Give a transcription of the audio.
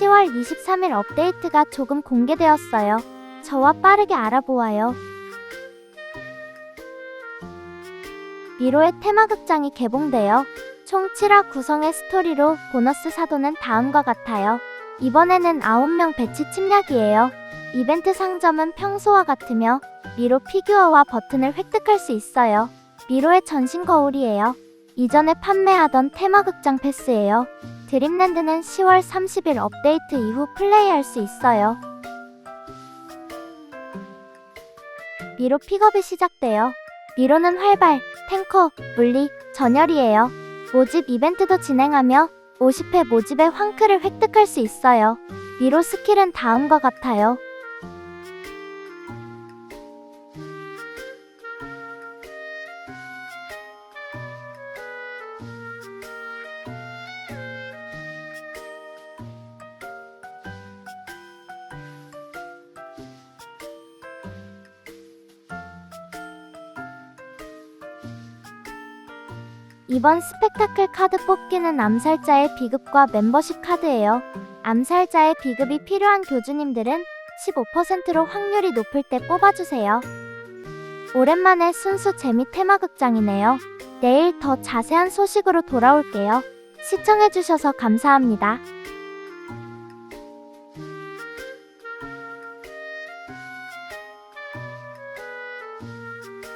10월 23일 업데이트가 조금 공개되었어요. 저와 빠르게 알아보아요. 미로의 테마극장이 개봉되어 총 7화 구성의 스토리로 보너스 사도는 다음과 같아요. 이번에는 9명 배치 침략이에요. 이벤트 상점은 평소와 같으며 미로 피규어와 버튼을 획득할 수 있어요. 미로의 전신 거울이에요. 이전에 판매하던 테마극장 패스예요. 드림랜드는 10월 30일 업데이트 이후 플레이할 수 있어요. 미로 픽업이 시작돼요. 미로는 활발, 탱커, 물리, 전열이에요. 모집 이벤트도 진행하며 50회 모집의 황크를 획득할 수 있어요. 미로 스킬은 다음과 같아요. 이번 스펙타클 카드 뽑기는 암살자의 비급과 멤버십 카드예요. 암살자의 비급이 필요한 교주님들은 15%로 확률이 높을 때 뽑아주세요. 오랜만에 순수 재미 테마극장이네요. 내일 더 자세한 소식으로 돌아올게요. 시청해주셔서 감사합니다.